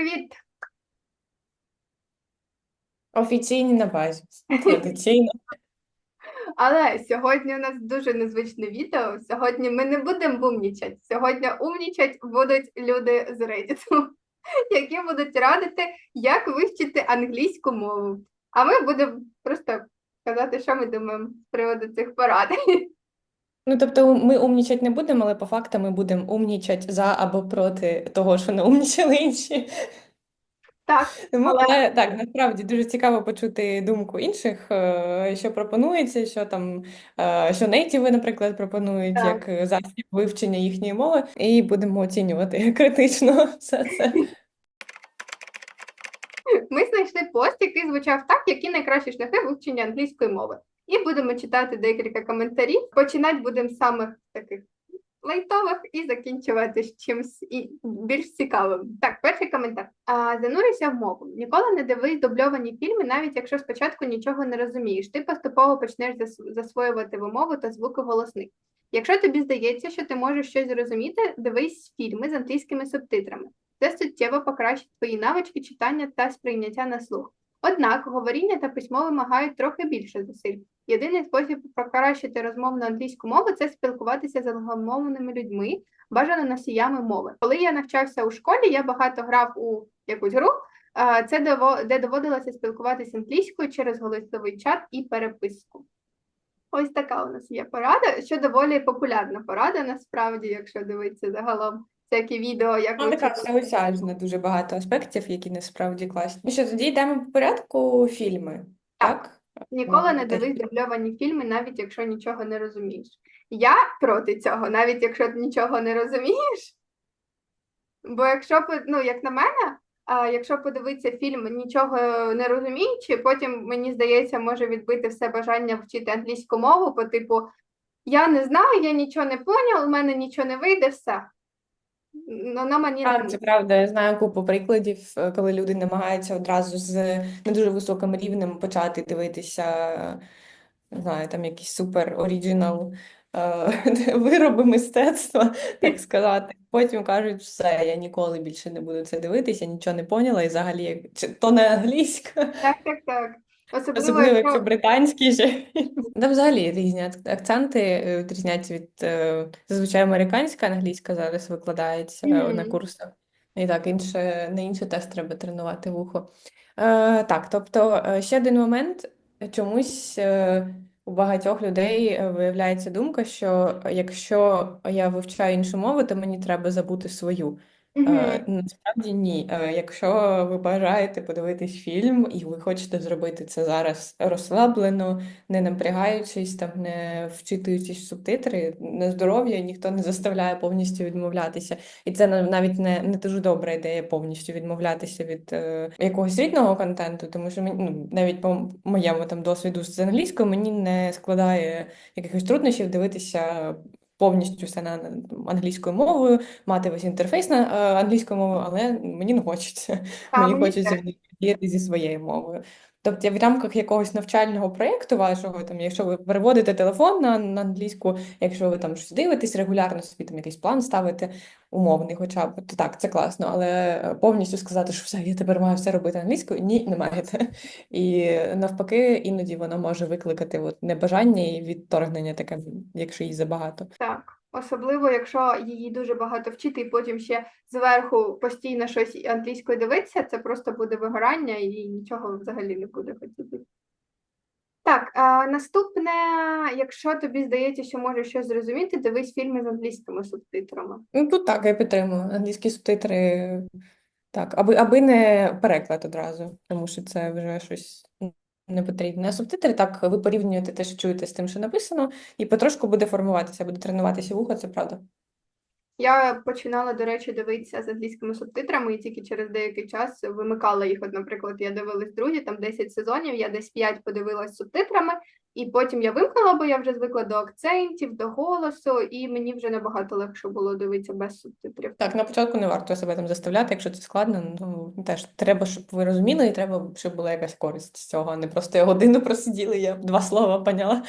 Привіт! Офіційні на базі. Традиційно. Але сьогодні у нас дуже незвичне відео. Сьогодні ми не будемо умнічати. Сьогодні умнічать будуть люди з Reddit, які будуть радити, як вивчити англійську мову. А ми будемо просто казати, що ми думаємо з приводу цих порад. Ну, тобто, ми умнічать не будемо, але по факту ми будемо умнічать за або проти того, що не умнічали інші. Так, Тому, Але- але так, насправді дуже цікаво почути думку інших, е, що пропонується, що там, е, що нейтіви, наприклад, пропонують Так. як засіб вивчення їхньої мови, і будемо оцінювати критично все це. ми знайшли пост, який звучав так, які найкращі шляхи вивчення англійської мови. І будемо читати декілька коментарів. Починати будемо з самих таких лайтових і закінчувати з чимось і більш цікавим. Так, перший коментар. А, занурися в мову. Ніколи не дивись дубльовані фільми, навіть якщо спочатку нічого не розумієш. Ти поступово почнеш зас- засвоювати вимову та звуки голосних. Якщо тобі здається, що ти можеш щось зрозуміти, дивись фільми з англійськими субтитрами. Це суттєво покращить твої навички читання та сприйняття на слух. Однак говоріння та письмо вимагають трохи більше зусиль. Єдиний спосіб покращити розмовну англійську мову це спілкуватися з англомовними людьми, бажано носіями мови. Коли я навчався у школі, я багато грав у якусь гру, це де доводилося спілкуватися англійською через голосовий чат і переписку. Ось така у нас є порада, що доволі популярна порада, насправді, якщо дивитися загалом всякі відео, як Ну, така всеосяжна, дуже багато аспектів, які насправді класні. Ну що, тоді йдемо по порядку фільми, так? Ніколи не дивись дубльовані фільми, навіть якщо нічого не розумієш. Я проти цього, навіть якщо ти нічого не розумієш. Бо якщо ну, як на мене, а якщо подивитися фільм нічого не розуміючи, потім мені здається, може відбити все бажання вчити англійську мову, по типу я не знаю, я нічого не поняв, у мене нічого не вийде, все. Ну, на Так, це правда. Я знаю купу прикладів, е, коли люди намагаються одразу з не дуже високим рівнем почати дивитися, не знаю, там якісь супер оригінал вироби мистецтва, так сказати. Потім кажуть, все, я ніколи більше не буду це дивитися, нічого не поняла, і взагалі чи то не англійська. Так, так, так. Особливо, Особливо, якщо якщо британські ще. Да, взагалі різні ак- акценти е, відрізняються від е, зазвичай американська, англійська зараз викладається е, на Мгм. курсах. І так, інше, на інше теж треба тренувати вухо. Е, так, тобто е, ще один момент. Чомусь е, у багатьох людей е, виявляється думка, що якщо я вивчаю іншу мову, то мені треба забути свою. Мгм. Насправді ні. Е, Якщо ви бажаєте подивитись фільм і ви хочете зробити це зараз розслаблено, не напрягаючись, там, не вчитуючись в субтитри, на здоров'я ніхто не заставляє повністю відмовлятися. І це нав- навіть не, не дуже добра ідея повністю відмовлятися від е, якогось рідного контенту, тому що мені, ну, навіть по моєму там досвіду з англійською мені не складає якихось труднощів дивитися повністю все на англійською мовою мати весь інтерфейс на англійську англійською мовою, але мені не хочеться. А, мені хочеться діяти зі своєю мовою. Тобто в рамках якогось навчального проєкту вашого, там, якщо ви переводите телефон на, на англійську, якщо ви там щось дивитесь регулярно, собі там якийсь план ставите, умовний хоча б, то так, це класно, але повністю сказати, що все, я тепер маю все робити англійською, ні, не маєте. І навпаки, іноді воно може викликати от небажання і відторгнення таке, якщо її забагато. Так, особливо, якщо її дуже багато вчити, і потім ще зверху постійно щось англійською дивитися, це просто буде вигорання і нічого взагалі не буде хотіти. Так, а, наступне, якщо тобі здається, що можеш щось зрозуміти, дивись фільми з англійськими субтитрами. Ну, тут так, я підтримую. Англійські субтитри, так, аби, аби не переклад одразу, тому що це вже щось не потрібно. А субтитри так, ви порівнюєте те, що чуєте з тим, що написано, і потрошку буде формуватися, буде тренуватися вухо, це правда. Я починала, до речі, дивитися з англійськими субтитрами і тільки через деякий час вимикала їх. От, наприклад, я дивилась друзі, там 10 сезонів, я десь 5 подивилась субтитрами, і потім я вимкнула, бо я вже звикла до акцентів, до голосу, і мені вже набагато легше було дивитися без субтитрів. Так, на початку не варто себе там заставляти, якщо це складно, ну теж треба, щоб ви розуміли, і треба, щоб була якась користь з цього, а не просто годину просиділи, я два слова поняла.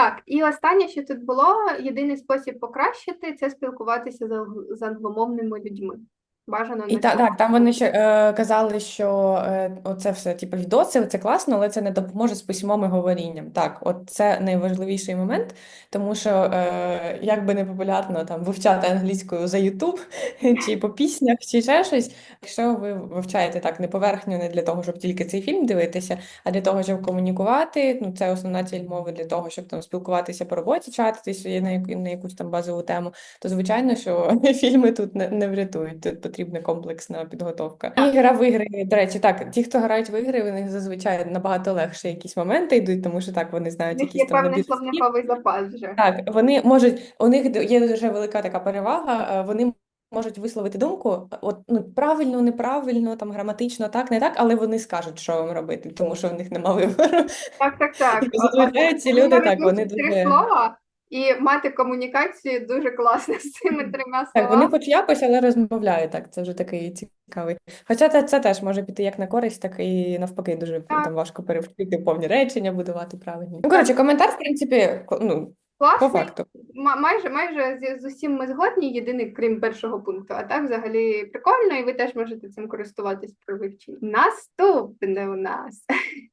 Так, і останнє, що тут було, єдиний спосіб покращити це спілкуватися з, анг- англомовними людьми. Бажано І на та, так, там вони ще е, казали, що е, оце все, типу, відоси, це класно, але це не допоможе з письмом і говорінням. Так, от це найважливіший момент, тому що е, як би не популярно там вивчати англійською за YouTube, чи по піснях, чи ще щось, якщо ви вивчаєте так не поверхньо, не для того, щоб тільки цей фільм дивитися, а для того, щоб комунікувати, ну це основна ціль мови для того, щоб там спілкуватися по роботі, чатитись на, яку- на якусь там базову тему, то звичайно, що фільми тут не, не врятують. Тут потрібна комплексна підготовка. І гра в ігри, до речі, так, ті, хто грають в ігри, у них зазвичай набагато легше якісь моменти йдуть, тому що так вони знають якісь є там певний словниковий запас вже. Так, вони можуть, у них є дуже велика така перевага, е, вони можуть висловити думку, от ну правильно, неправильно, там граматично, так, не так, але вони скажуть, що вам робити, тому що в них нема вибору. Так, так, так. Зазвичай ці люди так, вони дуже слова і мати комунікацію дуже класно з цими трьома так, вони хоч якось, але розмовляють так. Це вже такий цікавий. Хоча це, це теж може піти як на користь, так і навпаки, дуже Так. там важко перевчити повні речення, будувати правильні. Ну, коротше, коментар, в принципі, ну, по факту. Ма- Майже майже з, з усім ми згодні, єдиний крім першого пункту. А так взагалі прикольно, і ви теж можете цим користуватись при вивченні. Наступне у нас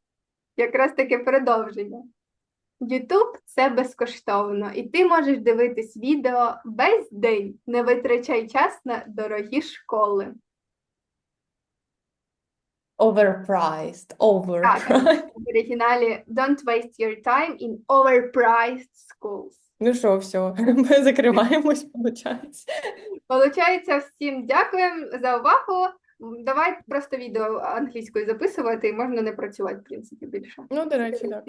якраз таке продовження. YouTube – це безкоштовно, і ти можеш дивитись відео весь день. Не витрачай час на дорогі школи. Overpriced, overpriced. В оригіналі Don't waste your time in overpriced schools. Ну що, все, ми закриваємось, виходить. Получається, всім дякуємо за увагу. Давай просто відео англійською записувати, і можна не працювати, в принципі, більше. Ну, до речі, так.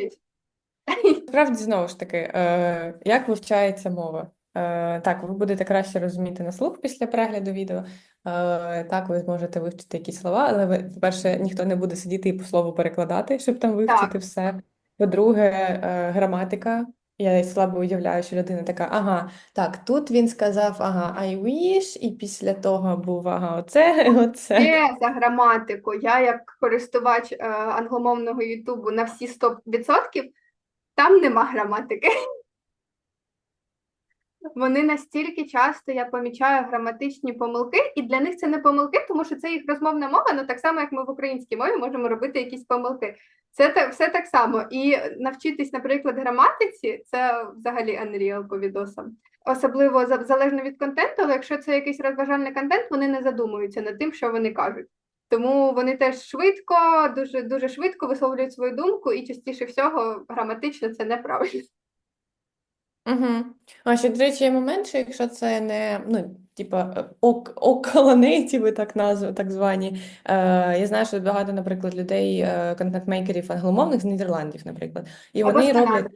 Справді, знову ж таки, е, як вивчається мова? Е, так, ви будете краще розуміти на слух після перегляду відео. Е, так, ви зможете вивчити якісь слова, але ви, по-перше, ніхто не буде сидіти і по слову перекладати, щоб там вивчити все. По-друге, е, граматика. Я слабо уявляю, що людина така, ага, так, тут він сказав, ага, I wish, і після того був, ага, оце, оце. Є за граматику. Я як користувач е, англомовного Ютубу на всі 100%, там нема граматики. Вони настільки часто, я помічаю, граматичні помилки, і для них це не помилки, тому що це їх розмовна мова, ну так само, як ми в українській мові можемо робити якісь помилки. Це та- все так само. І навчитись, наприклад, граматиці, це взагалі unreal по відосам. Особливо залежно від контенту, але якщо це якийсь розважальний контент, вони не задумуються над тим, що вони кажуть. Тому вони теж швидко, дуже дуже швидко висловлюють свою думку, і частіше всього граматично це неправильно. Угу. А ще, до речі, є момент, що якщо це не, ну, типа, ок, околонейтіви, так назв, так звані. Е, я знаю, що багато, наприклад, людей, е, контент-мейкерів англомовних з Нідерландів, наприклад, і Або вони роблять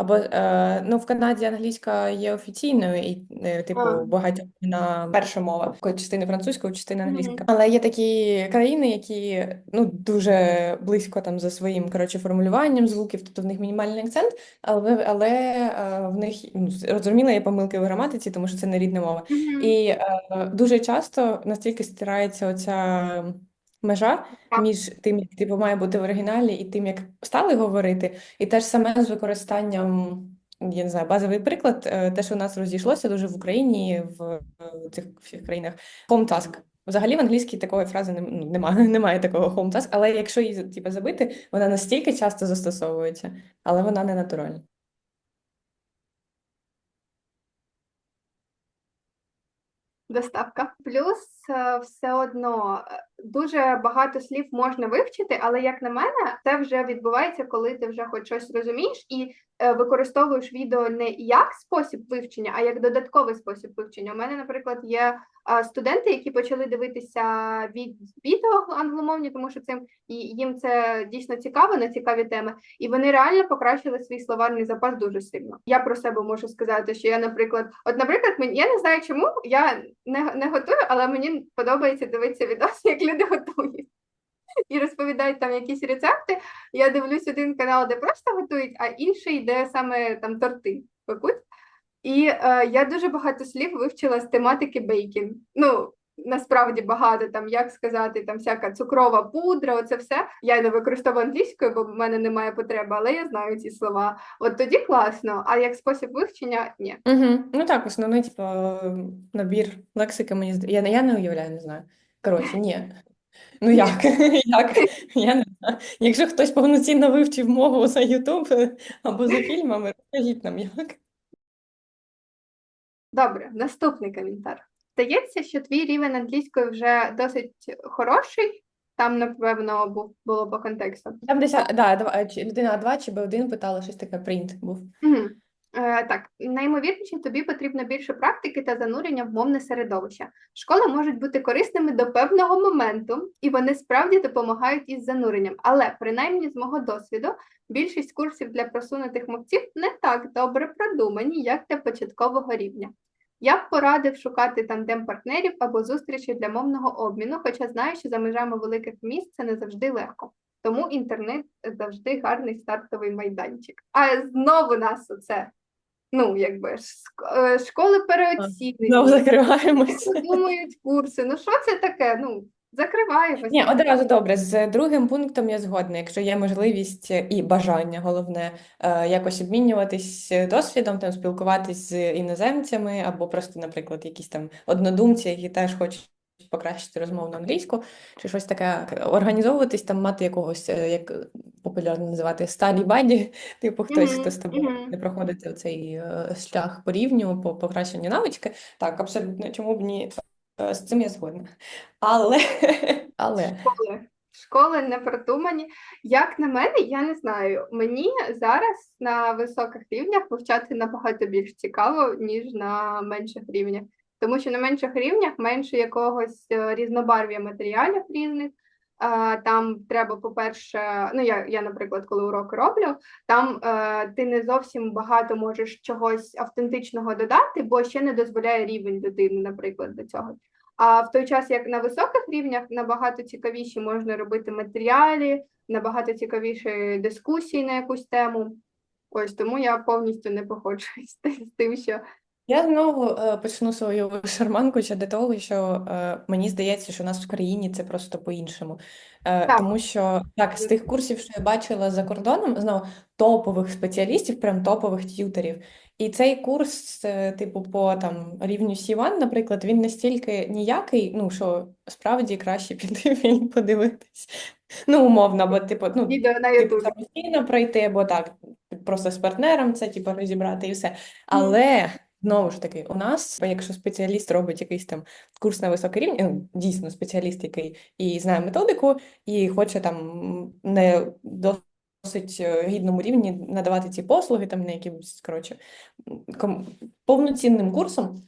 або е, ну в Канаді англійська є офіційною, і е, типу А. багатьох на перша мова, частина французька, частина Мгм. англійська. Але є такі країни, які ну дуже близько там за своїм коротше формулюванням звуків, тобто в них мінімальний акцент, але але е, в них ну, зрозуміло є помилки в граматиці, тому що це не рідна мова. Мгм. І е, дуже часто настільки стирається оця межа між тим, як типу має бути в оригіналі, і тим, як стали говорити, і те ж саме з використанням, я не знаю, базовий приклад, е, те, що у нас розійшлося дуже в Україні, в цих всіх країнах, home task. Взагалі в англійській такої фрази ну, немає, немає такого home task, але якщо її типу, забити, вона настільки часто застосовується, але вона не натуральна. Доставка. Плюс е, все одно е, дуже багато слів можна вивчити, але як на мене, це вже відбувається, коли ти вже хоч щось розумієш і використовуєш відео не як спосіб вивчення, а як додатковий спосіб вивчення. У мене, наприклад, є е, студенти, які почали дивитися від відео англомовні, тому що цим і їм це дійсно цікаво на цікаві теми, і вони реально покращили свій словарний запас дуже сильно. Я про себе можу сказати, що я, наприклад, от, наприклад, мені я не знаю, чому я не, не готую, але мені подобається дивитися відоси, як люди готують. І розповідають там якісь рецепти. Я дивлюсь один канал, де просто готують, а інший, де саме там торти пекуть. І е, я дуже багато слів вивчила з тематики бейкінг. Ну, насправді багато там, як сказати, там всяка цукрова пудра, оце все. Я не використовую англійською, бо в мене немає потреби, але я знаю ці слова. От тоді класно, а як спосіб вивчення ні. Угу. Ну так, основний, типу, набір лексики мені здається. Я, я не уявляю, не знаю. Коротше, ні. Ну як? Як? Я не знаю. Якщо хтось повноцінно вивчив мову за Ютуб або за фільмами, розкажіть нам як. Добре, наступний коментар. Здається, що твій рівень англійської вже досить хороший. Там, напевно, був було по контексту. Там десь, да, людина А2 чи Б1 питала, щось таке принт був. Мгм. Е, так, найімовірніше, тобі потрібно більше практики та занурення в мовне середовище. Школи можуть бути корисними до певного моменту, і вони справді допомагають із зануренням. Але, принаймні, з мого досвіду, більшість курсів для просунутих мовців не так добре продумані, як для початкового рівня. Я б порадив шукати тандем партнерів або зустрічі для мовного обміну, хоча знаю, що за межами великих міст це не завжди легко. Тому інтернет завжди гарний стартовий майданчик. А знову нас оце. Ну, якби е, школи Знову переоцінені, закриваємось. думають курси. Ну що це таке? Ну, закриваємося. Ні, одразу добре. З другим пунктом я згодна. Якщо є можливість і бажання, головне, е, якось обмінюватись досвідом, там спілкуватись з іноземцями, або просто, наприклад, якісь там однодумці, які теж хочуть покращити розмовну англійську, чи щось таке, організовуватись, там мати якогось, е, як популярно називати, study buddy, типу хтось, Мгм, хто з тобою мгм. не проходить оцей е, шлях по рівню, по покращенню навички. Так, абсолютно, чому б ні? Е, З цим я згодна. Але, але. Школи. Школи не продумані. Як на мене, я не знаю. Мені зараз на високих рівнях вивчати набагато більш цікаво, ніж на менших рівнях. Тому що на менших рівнях менше якогось е, різнобарв'я матеріалів різних. Там треба, по-перше, ну я, я, наприклад, коли уроки роблю, там е, ти не зовсім багато можеш чогось автентичного додати, бо ще не дозволяє рівень людини, наприклад, до цього. А в той час, як на високих рівнях, набагато цікавіші можна робити матеріалі, набагато цікавіші дискусії на якусь тему. Ось тому я повністю не погоджуюсь з тим, що Я знову е, почну свою шарманку щодо того, що е, мені здається, що у нас в країні це просто по-іншому. Е, Так. тому що так, з тих курсів, що я бачила за кордоном, знову топових спеціалістів, прям топових т'ютерів. І цей курс, е, типу, по там рівню C1, наприклад, він настільки ніякий, ну що справді краще піти фільм подивитись. Ну, умовно, бо типу, ну, типу, самостійно пройти, або так, просто з партнером це типу розібрати і все. Але знову ж таки, у нас, якщо спеціаліст робить якийсь там курс на високий рівень, ну, дійсно спеціаліст, який і знає методику, і хоче там не досить е, гідному рівні надавати ці послуги, там на якимось, коротше, повноцінним курсом,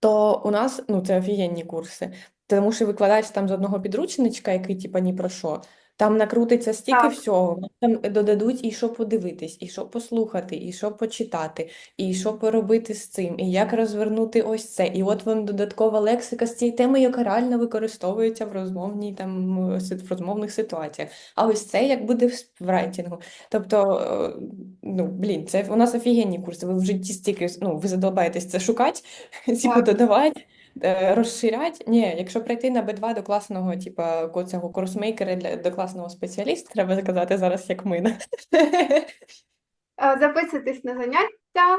то у нас ну, це офігенні курси. Тому що викладач там з одного підручничка, який типа ні про що, там накрутиться стільки Так. всього, там додадуть і що подивитись, і що послухати, і що почитати, і що поробити з цим, і як розвернути ось це. І от вам додаткова лексика з цієї теми, яка реально використовується в розмовній там е, в розмовних ситуаціях. А ось це як буде в співрайтінгу. Тобто, е, ну блін, це у нас офігенні курси. Ви в житті стільки ну, ви задолбаєтесь це шукати, типу Так. додавати. Е, Розширять? Ні, якщо прийти на Б2 до класного, типа, ко- цього курсмейкера для до класного спеціаліста, треба заказати зараз як ми. Записуйтесь на заняття.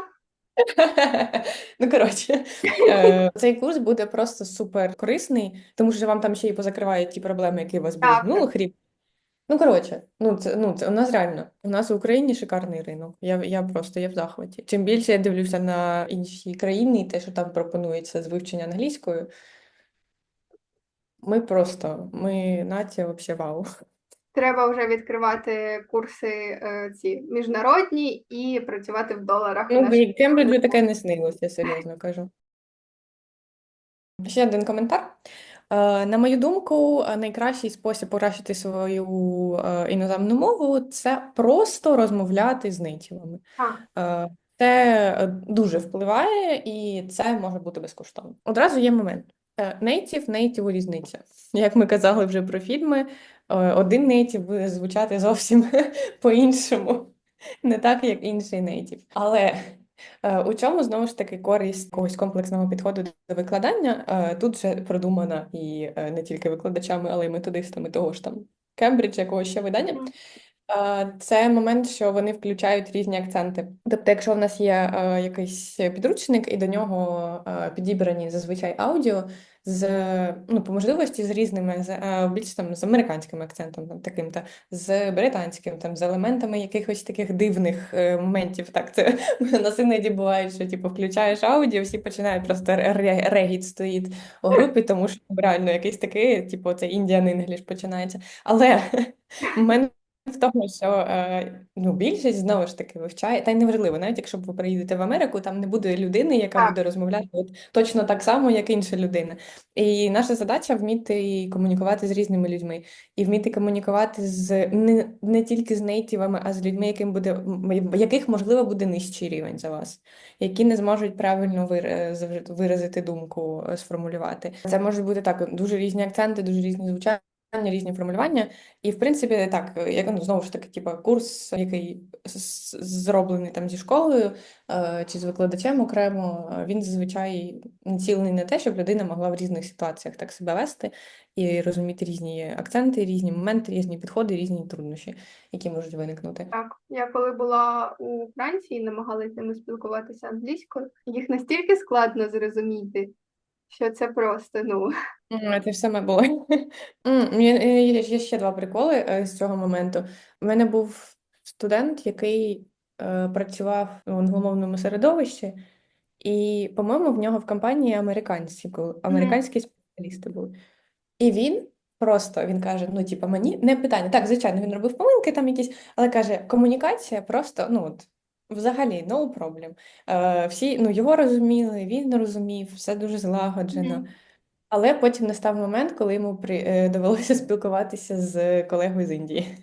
Ну, коротше, е, цей курс буде просто супер корисний, тому що вам там ще й позакривають ті проблеми, які у вас були в минулих рівнях. Ну, коротше, ну це, ну це у нас реально. У нас в Україні шикарний ринок. Я, я просто я в захваті. Чим більше я дивлюся на інші країни і те, що там пропонується з вивчення англійською, ми просто, ми нація взагалі вау. Треба вже відкривати курси е, ці міжнародні і працювати в доларах. Ну, блін, Кембриджу таке не снилося, я серйозно кажу. Ще один коментар. Е, На мою думку, найкращий спосіб покращити свою е, іноземну мову це просто розмовляти з нейтівами. Е, Це дуже впливає, і це може бути безкоштовно. Одразу є момент. Нейтів, нейтіву різниця. Як ми казали вже про фільми, один нейтів буде звучати зовсім по-іншому, не так, як інший нейтів. Але У чому знову ж таки користь якогось комплексного підходу до викладання е, тут вже продумана і е, не тільки викладачами, але й методистами того ж там Кембридж, якогось ще видання. Е, Це момент, що вони включають різні акценти. Тобто, якщо в нас є е, якийсь підручник, і до нього е, підібрані зазвичай аудіо з ну, по можливості з різними, з, е, більш там з американським акцентом, там таким та з британським, там з елементами якихось таких дивних е, моментів. Так, це у нас іноді буває, що типу включаєш аудіо, всі починають просто регіт стоїть у групі, тому що реально якийсь такий, типу, це Indian English починається. Але в мене в тому, що е, ну, більшість знову ж таки вивчає, та й неважливо, навіть якщо ви приїдете в Америку, там не буде людини, яка Так. буде розмовляти от, точно так само, як інша людина. І наша задача вміти комунікувати з різними людьми, і вміти комунікувати з не, не тільки з нейтівами, а з людьми, яким буде, яких можливо буде нижчий рівень за вас, які не зможуть правильно вир- виразити думку, е, сформулювати. Це можуть бути так дуже різні акценти, дуже різні звучання. Різні формулювання, і в принципі так, як ну, знову ж таки, типу, курс, який зроблений там зі школою е, чи з викладачем окремо, е, він зазвичай націлений на те, щоб людина могла в різних ситуаціях так себе вести і розуміти різні акценти, різні моменти, різні підходи, різні труднощі, які можуть виникнути. Так, я коли була у Франції, намагалася ними спілкуватися англійською. Їх настільки складно зрозуміти, що це просто ну Це ж саме було. М, Є, є- є ще два приколи е, з цього моменту. У мене був студент, який е, працював у англомовному середовищі, і, по-моєму, в нього в компанії американці були, американські спеціалісти були. І він просто він каже: ну, типа, мені не питання. Так, звичайно, він робив помилки там якісь, але каже, комунікація просто, ну от. Взагалі, no problem. Е, всі, ну, його розуміли, він розумів, все дуже злагоджено. Мгм. Але потім настав момент, коли йому при, е, довелося спілкуватися з колегою з Індії.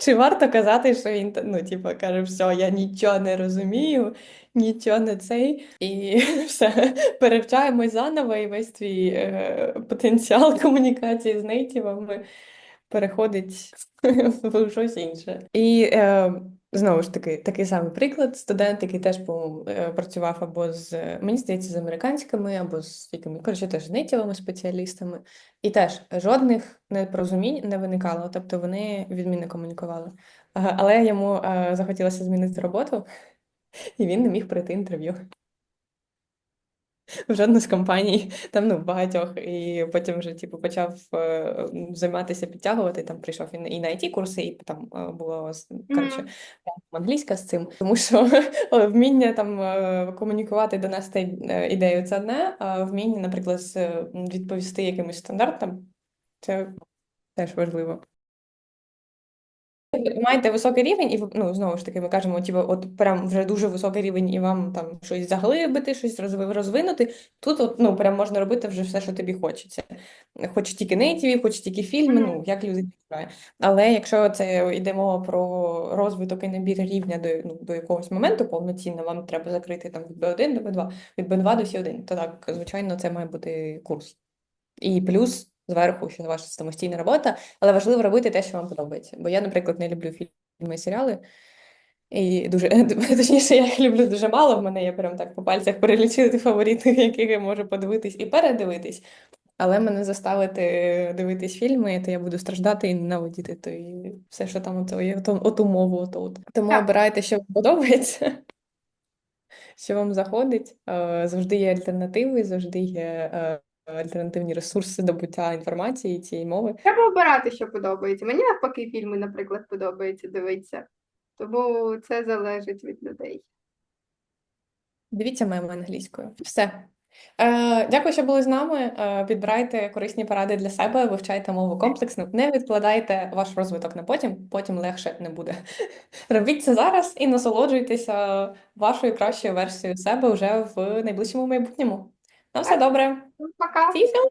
Чи варто казати, що він та- ну, типу, каже, все, я нічого не розумію, нічого не цей, і все, перевчаємось заново, і весь твій е, потенціал комунікації з нейтівами переходить в щось інше. І е, знову ж таки, такий самий приклад. Студент, який теж по-моєму, е, працював або з, мені здається, з американськими, або з якими, коротше, теж з спеціалістами. І теж жодних непорозумінь не виникало, тобто вони відмінно комунікували. Але йому е, захотілося змінити роботу, і він не міг пройти інтерв'ю. В жодну з компаній, там ну багатьох, і потім вже типу почав е, займатися підтягувати. Там прийшов і на і на it курси, і там е, було коротше Мгм. там англійська з цим, тому що е, вміння там комунікувати, донести ідею це одне, а вміння, наприклад, відповісти якимось стандартам, це теж важливо. Ви маєте високий рівень, і ну, знову ж таки, ми кажемо, типу, от прям вже дуже високий рівень, і вам там щось заглибити, щось розви- розвинути. Тут от, ну, прям можна робити вже все, що тобі хочеться. Хоч тільки нейтіві, хоч тільки фільми, ну, як людина бажає. Але якщо це йде мова про розвиток і набір рівня до, ну, до якогось моменту повноцінно, вам треба закрити там від B1 до B2, від B2 до C1, то так, звичайно, це має бути курс. І плюс зверху, що ваша самостійна робота, але важливо робити те, що вам подобається. Бо я, наприклад, не люблю фільми і серіали. І дуже точніше, я їх люблю дуже мало. В мене є прям так по пальцях перелічити фаворити, яких я можу подивитись і передивитись. Але мене заставити дивитись фільми, то я буду страждати і ненавидіти то і все, що там ото є, ото- оту мову. Ото от. Тому Так. обирайте, що вам подобається, що вам заходить. Е, Завжди є альтернативи, завжди є е, альтернативні ресурси добуття інформації цієї мови. Треба обирати, що подобається. Мені навпаки фільми, наприклад, подобається дивитися. Тому це залежить від людей. Дивіться меми англійською. Все. Е, дякую, що були з нами. Е, підбирайте корисні поради для себе, вивчайте мову комплексно. Не відкладайте ваш розвиток на потім, потім легше не буде. Робіть це зараз і насолоджуйтеся вашою кращою версією себе вже в найближчому майбутньому. На все Так. добре. Пока! See you soon!